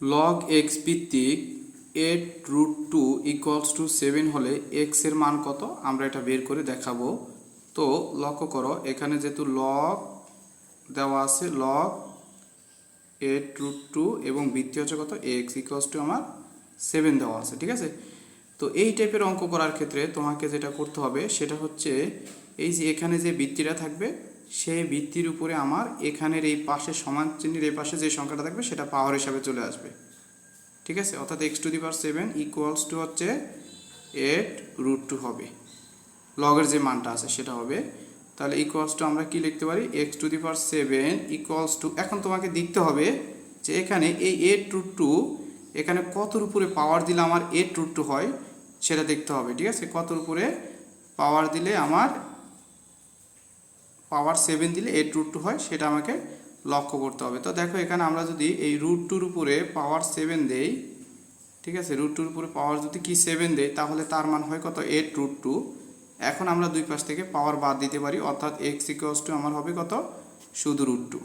Log x ভিত্তিক eight root two equals two seven হলে এক্সের মান কত? আমরা এটা বের করে দেখাবো। তো লক্ষ্য করো, এখানে যেহেতু লগ দেওয়া আছে লগ এইট রুট টু এবং বৃত্তি হচ্ছে কত? এক্স ইকুয়ালস টু আমার সেভেন দেওয়া আছে, ঠিক আছে? তো এই টাইপের অঙ্ক করার ক্ষেত্রে তোমাকে যেটা করতে হবে, সেটা হচ্ছে এই যে এখানে যে বৃত্তিটা থাকবে সেই ভিত্তির উপরে আমার এখানের এই পাশে সমান চিহ্নের এই পাশে যে সংখ্যাটা থাকবে সেটা পাওয়ার হিসাবে চলে আসবে। ঠিক আছে? অর্থাৎ x to the power seven equals two হচ্ছে এইট রুট টু হবে। লগের যে মানটা আছে সেটা হবে। তাহলে ইকুয়ালস টু আমরা কি লিখতে পারি? X to the power seven equals two এখন তোমাকে দেখতে হবে যে এখানে এই এইট রুট টু এখানে কতর উপরে পাওয়ার দিলে আমার এইট রুট টু হয় সেটা দেখতে হবে। ঠিক আছে? কতর উপরে পাওয়ার দিলে আমার পাওয়ার সেভেন দিলে এইট রুট টু হয়, সেটা আমাকে লক্ষ্য করতে হবে। তো দেখো এখানে আমরা যদি এই রুট টুর উপরে পাওয়ার সেভেন দেই, ঠিক আছে? রুট টুর উপরে পাওয়ার যদি কি সেভেন দেয় তাহলে তার মান হয় কত? এইট রুট টু এখন আমরা দুই পাশ থেকে পাওয়ার বাদ দিতে পারি, অর্থাৎ এক্স ইকুয়ালস টু আমার হবে কত? শুধু রুট টু